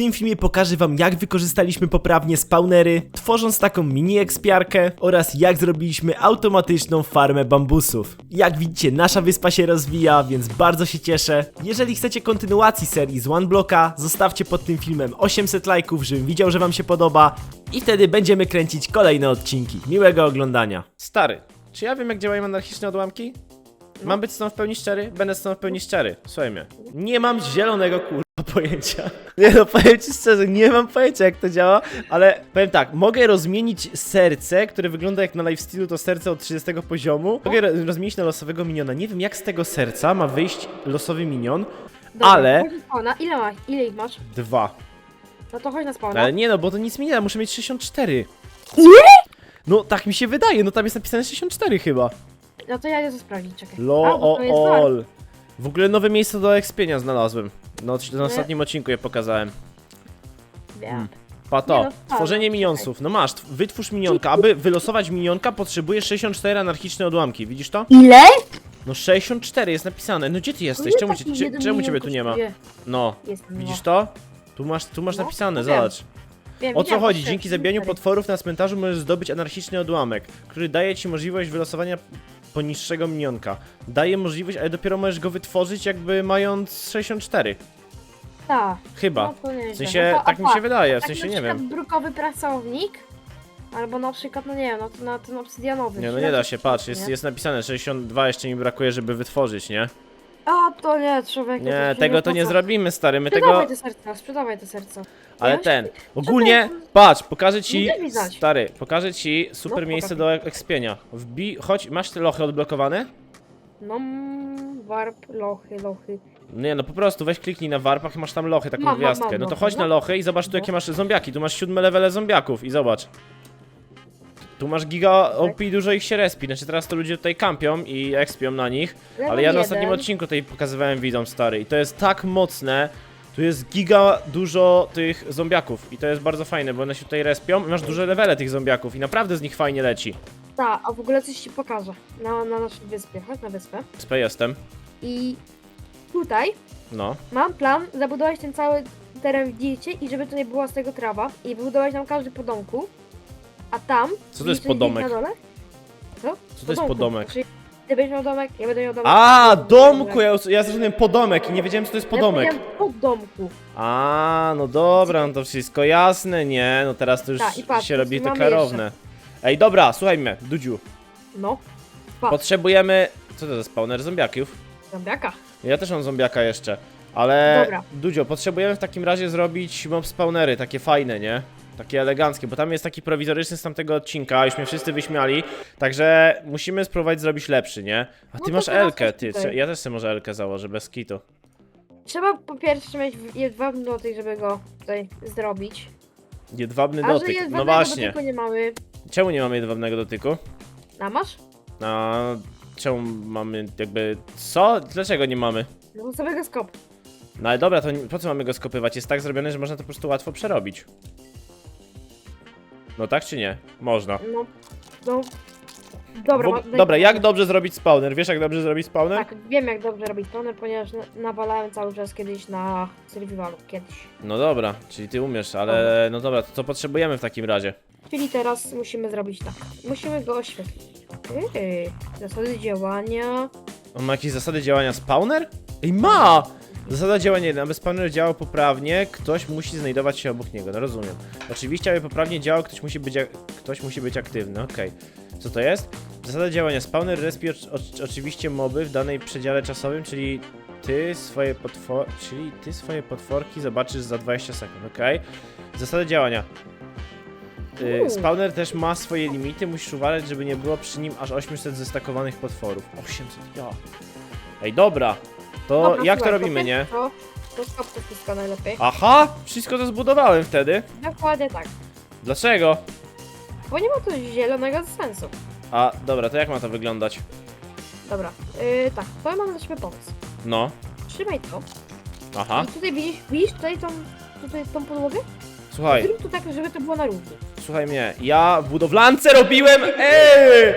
tym filmie pokażę wam jak wykorzystaliśmy poprawnie spawnery, tworząc taką mini ekspiarkę oraz jak zrobiliśmy automatyczną farmę bambusów. Jak widzicie nasza wyspa się rozwija, więc bardzo się cieszę. Jeżeli chcecie kontynuacji serii z One Blocka, zostawcie pod tym filmem 800 lajków, żebym widział, że wam się podoba i wtedy będziemy kręcić kolejne odcinki. Miłego oglądania. Stary, czy ja wiem jak działają anarchiczne odłamki? Mam być z tą w pełni szczery? Będę z tą w pełni szczery. Słuchaj mnie. Nie mam zielonego kurwa pojęcia. Nie no, powiem ci szczerze, nie mam pojęcia jak to działa, ale powiem tak, mogę rozmienić serce, które wygląda jak na lifestealu to serce od 30 poziomu. Mogę ro- rozmienić na losowego miniona. Nie wiem jak z tego serca ma wyjść losowy minion, Dobra, ale... chodź na spawna. Ile, ma, ile ich masz? Dwa. No to chodź na spawna. Ale nie no, bo to nic mi nie da, muszę mieć 64. Ile? No tak mi się wydaje, no tam jest napisane 64 chyba. No to ja idę to sprawdzić, czekaj. Lo A, bo o to jest bar. ol. W ogóle nowe miejsce do ekspienia znalazłem. No, na ostatnim odcinku je pokazałem. Wiem. Pato, Nie no, fajnie, tworzenie minionsów. No masz, tw- wytwórz minionka. Aby wylosować minionka potrzebujesz 64 anarchiczne odłamki. Widzisz to? Ile? No 64 jest napisane. No gdzie ty jesteś? Czemu, cię- cie- czemu ciebie tu nie ma? No, widzisz to? Tu masz, tu masz No, napisane, no wiem. zobacz. O co chodzi? Dzięki zabijaniu potworów na cmentarzu możesz zdobyć anarchiczny odłamek, który daje ci możliwość wylosowania poniższego minionka. Daje możliwość, ale dopiero możesz go wytworzyć jakby mając 64. Tak. Chyba. No to nieźle. W sensie, no to, tak mi się apa, wydaje, w tak sensie na nie przykład wiem. brukowy pracownik, albo na przykład, no nie wiem, no to na ten obsydianowy. Nie, no nie da się, patrz, jest, jest napisane 62 jeszcze mi brakuje, żeby wytworzyć, nie? A, to nie, człowiek. Nie, tego to nie zrobimy, stary, my tego... Sprzedawaj te serca, sprzedawaj te serca. Ale ten, ogólnie, patrz, pokażę ci, Nie stary, pokażę ci super No, miejsce do ek- ekspienia. Wbij, chodź, masz te lochy odblokowane? No, mm, warp, lochy, lochy. Nie, no po prostu weź kliknij na warpach i masz tam lochy, taką Mam, mam, gwiazdkę. mam No to chodź no. na lochy i zobacz tu No. jakie masz zombiaki. Tu masz siódme levele zombiaków i zobacz. Tu masz giga OP, dużo ich się respi. Znaczy teraz to ludzie tutaj kampią i expią na nich. Level Ale ja na jeden. ostatnim odcinku tutaj pokazywałem widzom stary i to jest tak mocne. Tu jest giga dużo tych zombiaków i to jest bardzo fajne, bo one się tutaj respią i masz duże levele tych zombiaków i naprawdę z nich fajnie leci. Tak, a w ogóle coś ci pokażę. Na, na naszej wyspie, chodź na wyspę. SP jestem. I tutaj No. mam plan zabudować ten cały teren, widzicie, i żeby to nie była z tego trawa. I wybudować tam każdy po domku. A tam... Co to jest podomek? Na dole? Co? Co to jest podomek? Znaczy, ty będziesz miał domek, ja będę miał domek. A, domku! Ja, ja zrozumiałem podomek i nie wiedziałem co to jest podomek. Ja pod domku. A, no dobra, no to wszystko jasne, nie? No teraz to już i patrz, się robi to mamy klarowne. Ej, dobra, słuchaj mnie, Dudziu. No. Pa, Potrzebujemy... Co to za spawner zombiaków? zombiaka. Ja też mam zombiaka jeszcze. Ale, Dobra. Dudzio, potrzebujemy w takim razie zrobić mob spawnery, takie fajne, nie? Takie eleganckie, bo tam jest taki prowizoryczny z tamtego odcinka, już mnie wszyscy wyśmiali, także musimy spróbować zrobić lepszy, nie? A No ty to masz teraz Elkę, ty, tutaj. ja też sobie może Elkę założę, bez kitu. Trzeba po pierwsze mieć jedwabny dotyk, żeby go tutaj zrobić. Jedwabny A że dotyk, no jedwabnego właśnie. dotyku nie mamy. Czemu nie mamy jedwabnego dotyku? A masz? A czemu mamy jakby... Co? Dlaczego nie mamy? No to sobie go skop. No ale dobra, to nie- po co mamy go skopywać? Jest tak zrobione, że można to po prostu łatwo przerobić. No tak czy nie? Można. No. No. Dobra, ma- daj- dobra, jak dobrze zrobić spawner? Wiesz jak dobrze zrobić spawner? Tak, wiem jak dobrze robić toner, ponieważ na- nawalałem cały czas kiedyś na survivalu, kiedyś. No dobra, czyli ty umiesz, ale no dobra, to co potrzebujemy w takim razie? Czyli teraz musimy zrobić tak. Musimy go oświetlić. Yy, zasady działania. On ma jakieś zasady działania spawner? Ej, ma! Zasada działania 1. Aby spawner działał poprawnie, ktoś musi znajdować się obok niego, no rozumiem. Oczywiście, aby poprawnie działał, ktoś musi być, ktoś musi być aktywny, okej. Co to jest? Zasada działania spawner respi oczy- oczy- oczywiście moby w danej przedziale czasowym, czyli ty swoje potwor... czyli ty swoje potworki zobaczysz za 20 sekund, okej? Zasada działania. Y, spawner też ma swoje limity, musisz uważać, żeby nie było przy nim aż 800 zestakowanych potworów. 800, ja. Ej, dobra. To Dobra, jak to słuchaj, robimy, nie? To, to wszystko najlepiej. Aha! Wszystko to zbudowałem wtedy. Dokładnie tak. Dlaczego? Bo nie ma tu zielonego sensu. A, dobra, to jak ma to wyglądać? Dobra, yy, tak, to mam dla ciebie pomysł. No, Trzymaj to. aha. I tutaj widzisz, widzisz tutaj tą, tutaj tą podłogę? Słuchaj, Zrób to tak, żeby to było na równi. słuchaj mnie. Ja w budowlance robiłem. Eee!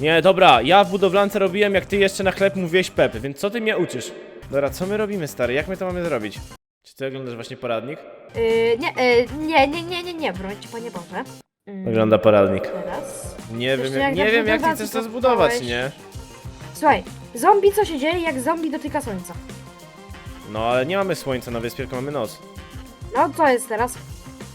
Nie, dobra, ja w budowlance robiłem, jak ty jeszcze na chleb mówiłeś Pep, więc co ty mnie uczysz? Dobra, co my robimy, stary? Jak my to mamy zrobić? Czy ty oglądasz właśnie poradnik? Yy, nie, yy, nie, nie, nie, nie, nie, broń ci Panie Boże. Mm, Wygląda poradnik. Teraz. Nie wiem, jak, jak nie tak wiem jak ty chcesz to zbudować, nie? Słuchaj, zombie co się dzieje, jak zombie dotyka słońca? No ale nie mamy słońca na wyspie, tylko mamy noc. No, co jest teraz?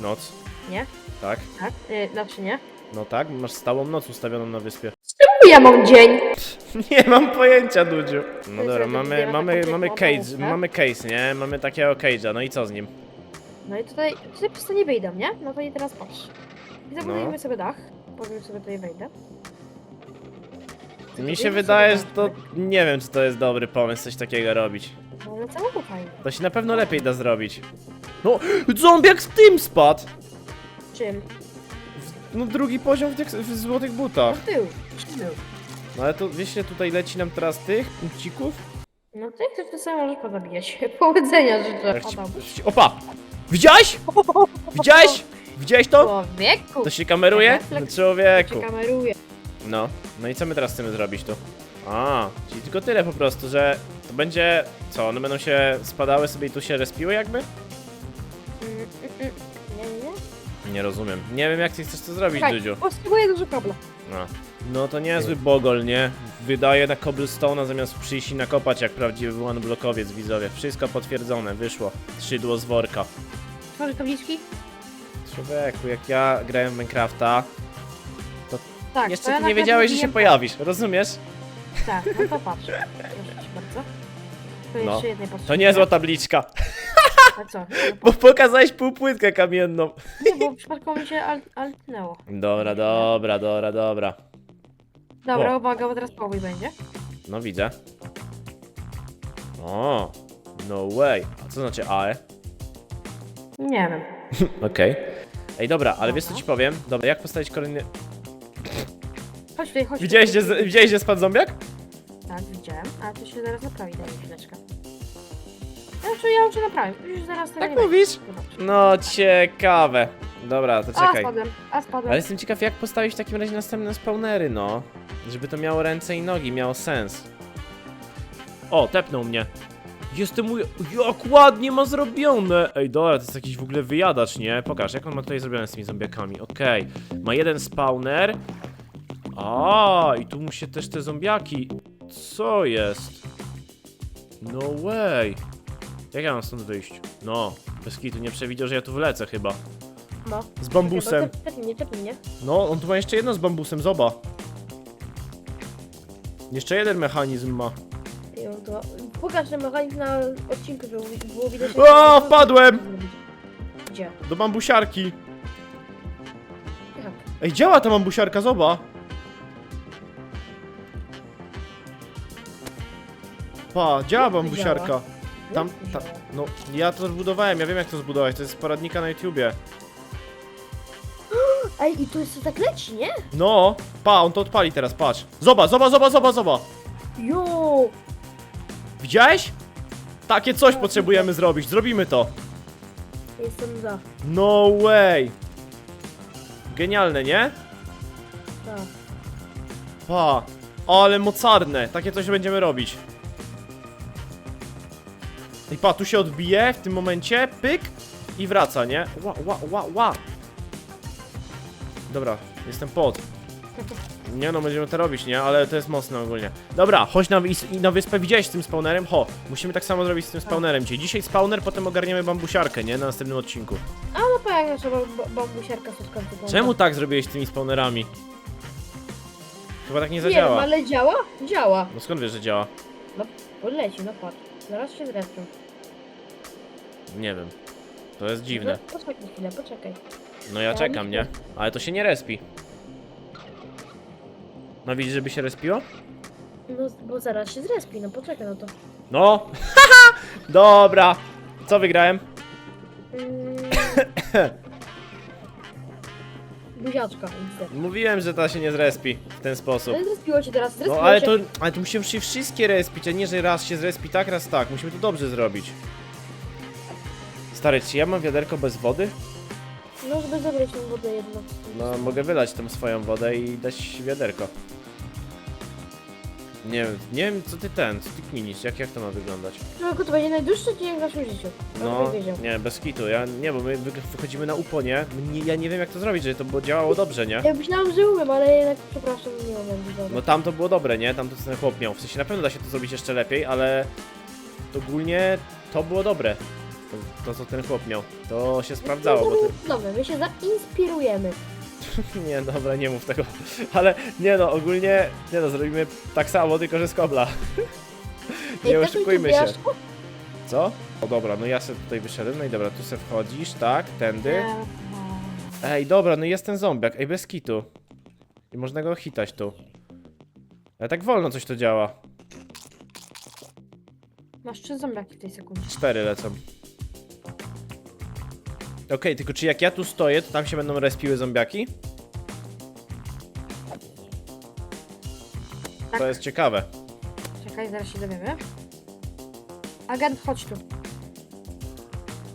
Noc. Nie? Tak? Tak? Yy, znaczy nie? No tak, masz stałą noc ustawioną na wyspie. Czemu ja mam dzień? Nie mam pojęcia, Dudziu. No dobra, mamy, mamy, mamy case, mamy case, nie? Mamy takiego cage'a, no i co z nim? No i tutaj, tutaj przez to nie wyjdę, nie? No to i teraz patrz. I zabudujemy No. sobie dach. Powiem sobie tutaj wejdę. Mi się wydaje, że to... Nie wiem, czy to jest dobry pomysł coś takiego robić. No ale całowo fajnie. To się na pewno lepiej da zrobić. No, zombiak w tym spadł! Czym? No drugi poziom w tych w złotych No butach. w tył. No ale to, wiesz, ile tutaj leci nam teraz tych punkcików? No ty chcesz to samo możesz pozabijać. Powodzenia życzę, ci- Adam. ci- Opa! Widziałeś? Widziałeś? Widziałeś to? Człowieku! To się kameruje? No Refleks. człowieku. Cię kameruje. No, no i co my teraz chcemy zrobić tu? A, czyli tylko tyle po prostu, że to będzie... Co, one będą się spadały sobie i tu się respiły jakby? Nie. Rozumiem. Nie wiem jak ty chcesz to zrobić, Słuchaj, Dudziu. potrzebuję dużo kabla. No. no to niezły bogol, nie? Wydaje na cobblestone'a zamiast przyjść i nakopać jak prawdziwy one blokowiec widzowie. Wszystko potwierdzone, wyszło. Szydło z worka. Tworzysz tabliczki? Człowieku, jak ja grałem w Minecrafta, Tak. to jeszcze ja ty nie nagle wiedziałeś, że się zrobiłem- pojawisz, rozumiesz? Tak, no to patrz. Proszę bardzo. To No. jeszcze jednej To potrzebuję. niezła tabliczka, A co? bo pokazałeś półpłytkę kamienną. Nie, bo przypadkowo mi się al altnęło. Dobra, dobra, dobra, dobra. Dobra, O. uwaga, bo teraz powój będzie. No widzę. O, no way. A co znaczy AE? Nie wiem. Okej. Ej, dobra, ale wiesz co ci powiem? Dobra, jak postawić kolejny... Chodź tutaj, chodź Widziałeś, tutaj. widziałeś, gdzie spadł zombiak? Tak, widziałem, ale to się zaraz naprawi, daj mi chwileczkę. Ja już, ja już naprawię, już zaraz tego Tak nie będzie. mówisz? Zobacz. No, ciekawe. Dobra, to A, czekaj. spadłem, a spadłem. Ale jestem ciekaw, jak postawić w takim razie następne spawnery, no. Żeby to miało ręce i nogi, miało sens. O, tepnął mnie. Jestem mój... Jak ładnie ma zrobione! Ej, dobra, to jest jakiś w ogóle wyjadacz, nie? Pokaż, jak on ma tutaj zrobione z tymi zombiakami. Okej. Ma jeden spawner. A, i tu mu się też te zombiaki... Co jest? No way. Jak ja mam stąd wyjść? No, bez kitu nie przewidział, że ja tu wlecę chyba. No. Z bambusem. Czepnij mnie, czepnij mnie. No, on tu ma jeszcze jedno z bambusem, zoba. Jeszcze jeden mechanizm ma. I on to... Pokaż ten mechanizm na odcinku, żeby było widać... O, wpadłem! Gdzie? Do bambusiarki. Jak? Ej, działa ta bambusiarka, zoba. Pa, działa bambusiarka. Tam, Jak ta, to działa? no, ja to zbudowałem, ja wiem jak to zbudować, to jest z poradnika na YouTubie. Ej, i tu jest to tak leci, nie? No, pa, on to odpali teraz, patrz. Zoba, zoba, zoba, zoba, zoba. Jo! Widziałeś? Takie coś potrzebujemy zrobić, zrobimy to. Jestem za. No way. Genialne, nie? Tak. Pa, ale mocarne, takie coś będziemy robić. I pa, tu się odbije w tym momencie, pyk i wraca, nie? Ła, ła, ła, ła. Dobra, jestem pod. Nie no, będziemy to robić, nie? Ale to jest mocne ogólnie. Dobra, chodź na, na wyspę, widziałeś z tym spawnerem? Ho, musimy tak samo zrobić z tym spawnerem dzisiaj. Dzisiaj spawner, potem ogarniemy bambusiarkę, nie? Na następnym odcinku. A no to jak nasza ba- bambusiarka słodka wygląda. Czemu tak zrobiłeś z tymi spawnerami? Chyba tak nie Nie wiem, zadziała. ale działa? Działa. No skąd wiesz, że działa? Bo leci, no patrz. Zaraz się zrespią. Nie wiem. To jest dziwne. No, poczekaj chwilę, poczekaj. No ja czekam, nie? Ale to się nie respi. No widzisz, żeby się respiło? No, bo zaraz się zrespi, no poczekaj no to. No! Haha! Dobra! Co wygrałem? Mm. Buziaczka, niestety. Mówiłem, że ta się nie zrespi w ten sposób. Ale zrespiło się teraz, zrespiło No ale się. to, ale to musimy się wszystkie respić, a nie, że raz się zrespi tak, raz tak. Musimy to dobrze zrobić. Stary, czy ja mam wiaderko bez wody? No, żeby zabrać tą wodę jedno. No, mogę wylać tą swoją wodę i dać wiaderko. Nie wiem, nie wiem co ty ten, co ty kminisz, jak, jak to ma wyglądać? Człowieku, to będzie najdłuższy dzień w naszym życiu. No, No, wiedział. nie, bez kitu, ja nie, bo my wy- wychodzimy na upo, nie? Ja nie wiem jak to zrobić, żeby to było, działało dobrze, nie? Ja myślałem, że umiem, ale jednak przepraszam, nie umiem. No No. tam to było dobre, nie? Tam to co ten chłop miał. W sensie na pewno da się to zrobić jeszcze lepiej, ale ogólnie to było dobre. To, to co ten chłop miał. To się sprawdzało, bo ty... Dobra, my się zainspirujemy. Nie, dobra, nie mów tego. Ale nie no, ogólnie, nie no, zrobimy tak samo, tylko że z kobla. Nie Ej, oszukujmy się. Co? O dobra, no ja sobie tutaj wyszedłem, no i dobra, tu se wchodzisz, tak, tędy. Eee, Ej, dobra, no jest ten zombiak, ej, bez kitu. I można go hitać tu. Ale tak wolno coś to działa. Masz trzy zombiaki w tej sekundzie. Cztery lecą. Okej, tylko czy jak ja tu stoję, to tam się będą respiły zombiaki? Tak. To jest ciekawe. Czekaj, zaraz się dowiemy. Agent, chodź tu.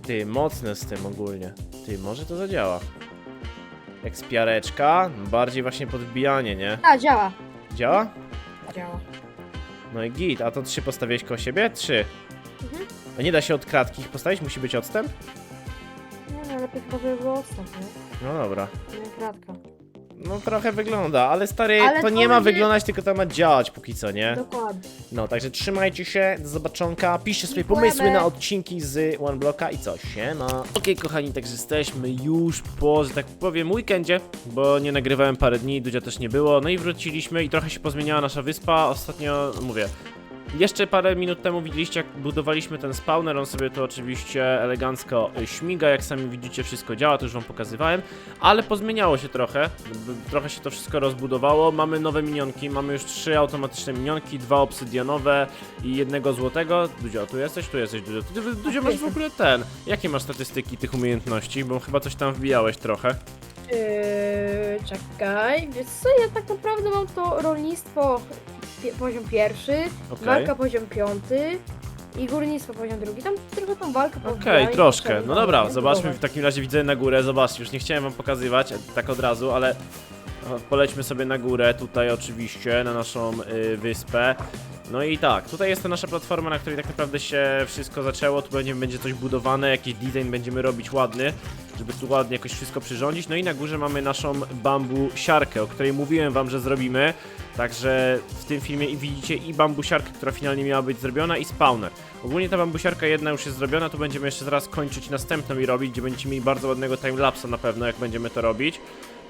Ty, mocne z tym ogólnie. Ty, może to zadziała. Ekspiareczka, bardziej właśnie podbijanie, nie? A, działa. Działa? Działa. No i git, a to trzy postawiłeś koło siebie? Trzy. Mhm. A nie da się od kratki ich postawić? Musi być odstęp? Nie no, lepiej chyba, żeby było odstęp, nie? No dobra. Nie kratka. No trochę wygląda, ale stary, Ale to to nie ma będzie- wyglądać, tylko to ma działać póki co, nie? Dokładnie. No, także trzymajcie się, do zobaczonka, piszcie swoje Dziękujemy. pomysły na odcinki z One Blocka i co, siema. Okej, kochani, także jesteśmy już po, że tak powiem, weekendzie, bo nie nagrywałem parę dni, Dudzia też nie było, no i wróciliśmy i trochę się pozmieniała nasza wyspa, ostatnio, mówię, jeszcze parę minut temu widzieliście, jak budowaliśmy ten spawner, on sobie tu oczywiście elegancko śmiga, jak sami widzicie, wszystko działa, to już wam pokazywałem, ale pozmieniało się trochę, trochę się to wszystko rozbudowało, mamy nowe minionki, mamy już trzy automatyczne minionki, dwa obsydianowe i jednego złotego. Duzio, tu jesteś? Tu jesteś, ty, Duzio, masz w ogóle ten, jakie masz statystyki tych umiejętności, bo chyba coś tam wbijałeś trochę. Yy, czekaj, wiesz co, ja tak naprawdę mam to rolnictwo poziom pierwszy, Okej. walka poziom piąty i górnictwo poziom drugi. Tam trochę tą walkę Okej, troszkę. No dobra, nie? zobaczmy w takim razie widzę na górę, zobaczcie, już nie chciałem wam pokazywać tak od razu, ale polećmy sobie na górę, tutaj oczywiście, na naszą y, wyspę. No i tak, tutaj jest ta nasza platforma, na której tak naprawdę się wszystko zaczęło, tu będzie, będzie coś budowane, jakiś design będziemy robić ładny, żeby tu ładnie jakoś wszystko przyrządzić. No i na górze mamy naszą bambusiarkę, o której mówiłem wam, że zrobimy. Także w tym filmie i widzicie i bambusiarkę, która finalnie miała być zrobiona i spawner. Ogólnie ta bambusiarka jedna już jest zrobiona, tu będziemy jeszcze zaraz kończyć następną i robić, gdzie będziecie mieli bardzo ładnego timelapsa na pewno, jak będziemy to robić.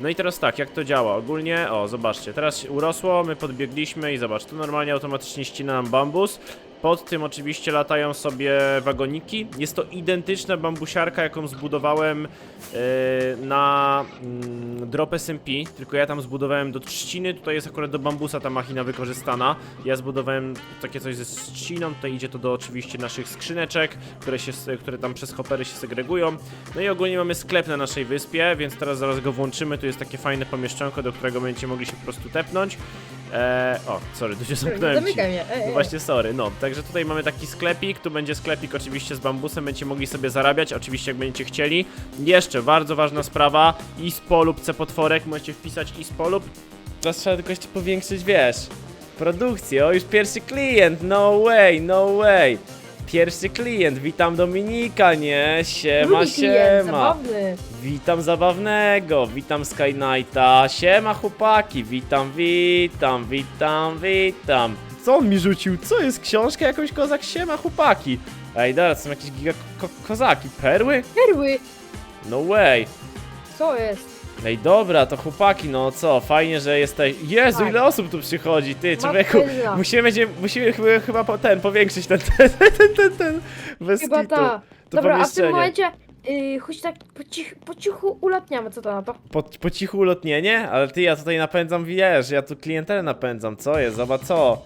No i teraz tak, jak to działa? Ogólnie, o, zobaczcie, teraz urosło, my podbiegliśmy i zobacz, tu normalnie automatycznie ścina nam bambus. Pod tym oczywiście latają sobie wagoniki. Jest to identyczna bambusiarka, jaką zbudowałem yy, na mm, Drop SMP, tylko ja tam zbudowałem do trzciny, tutaj jest akurat do bambusa ta machina wykorzystana. Ja zbudowałem takie coś ze trzciną, tutaj idzie to do oczywiście naszych skrzyneczek, które, się, które tam przez hopery się segregują. No i ogólnie mamy sklep na naszej wyspie, więc teraz zaraz go włączymy, tu jest takie fajne pomieszczonko, do którego będziecie mogli się po prostu tepnąć. Eee, o, sorry, tu się zamknąłem ci. Zamykaj mnie, ej, No ej. właśnie, sorry, no. Także tutaj mamy taki sklepik, tu będzie sklepik oczywiście z bambusem, będziecie mogli sobie zarabiać, oczywiście jak będziecie chcieli. Jeszcze bardzo ważna sprawa, ispolub C potworek, możecie wpisać ispolub. Teraz trzeba tylko jeszcze powiększyć, wiesz, produkcję, o już pierwszy klient, no way, no way. Pierwszy klient, witam Dominika, nie? Siema, Drugi klient, siema. zabawny. Witam zabawnego, witam Sky Knighta, siema chłopaki, witam, witam, witam, witam. Co on mi rzucił? Co jest? Książkę jakąś kozak? Siema chłopaki. Ej, dobra, to są jakieś giga ko kozaki, perły? Perły, No way. co jest? Ej, dobra, to chłopaki, no co, fajnie, że jesteś... Jezu, ile osób tu przychodzi, ty, Matka człowieku. Musimy, będzie, musimy chyba, chyba po ten, powiększyć ten, ten, ten, ten, ten, bez Chyba kitu. ta. To Dobra, a w pomieszczenie. tym momencie yy, choć tak po, cich, po cichu ulatniamy, co to na to? Po, po cichu ulotnienie? Ale ty, ja tutaj napędzam, wiesz, ja tu klientelę napędzam, co jest, zobacz co?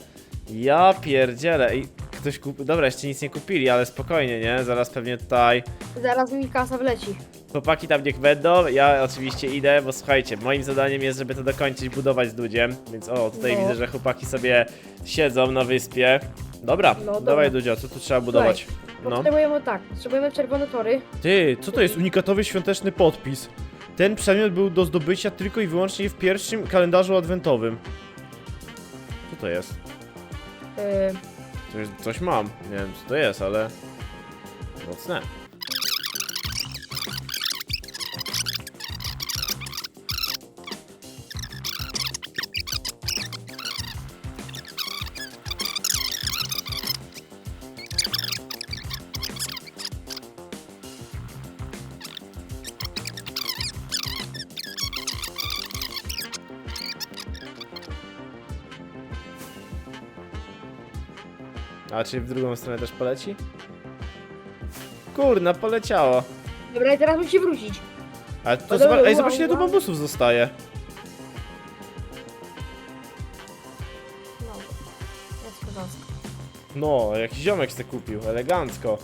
Ja pierdzielę, i ktoś kupił, dobra, jeszcze nic nie kupili, ale spokojnie, nie? Zaraz pewnie tutaj Zaraz mi kasa wleci. chłopaki tam niech będą, ja oczywiście idę, bo słuchajcie, moim zadaniem jest, żeby to dokończyć, budować z Dudziem, więc o, tutaj No. widzę, że chłopaki sobie siedzą na wyspie. Dobra, No, dobra. dawaj Dudzio, co tu trzeba budować? No. Potrzebujemy tak, potrzebujemy czerwone tory. Ty, co to jest unikatowy świąteczny podpis? Ten przedmiot był do zdobycia tylko i wyłącznie w pierwszym kalendarzu adwentowym. Co to jest? Yy, Coś, coś mam. Nie wiem co to jest, ale... Mocne. A czy w drugą stronę też poleci? Kurna, poleciało. dobra, i teraz musi wrócić. Ale to zobacz, dobra, ej, zobacz ile tu bambusów zostaje. No. No, jakiś ziomek se kupił, elegancko.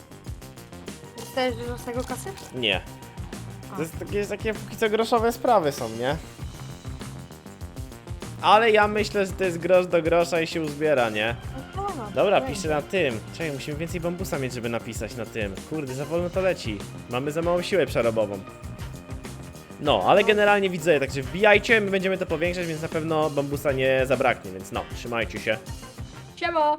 Dostajesz dużo z tego kasy? Nie. To jest takie, takie póki co groszowe sprawy są, nie? Ale ja myślę, że to jest grosz do grosza i się uzbiera, nie? No, Dobra, piszę na tym. Czekaj, musimy więcej bambusa mieć, żeby napisać na tym. Kurde, za wolno to leci. Mamy za małą siłę przerobową. No, ale generalnie widzę, także wbijajcie, my będziemy to powiększać, więc na pewno bambusa nie zabraknie, więc no, trzymajcie się. Siema!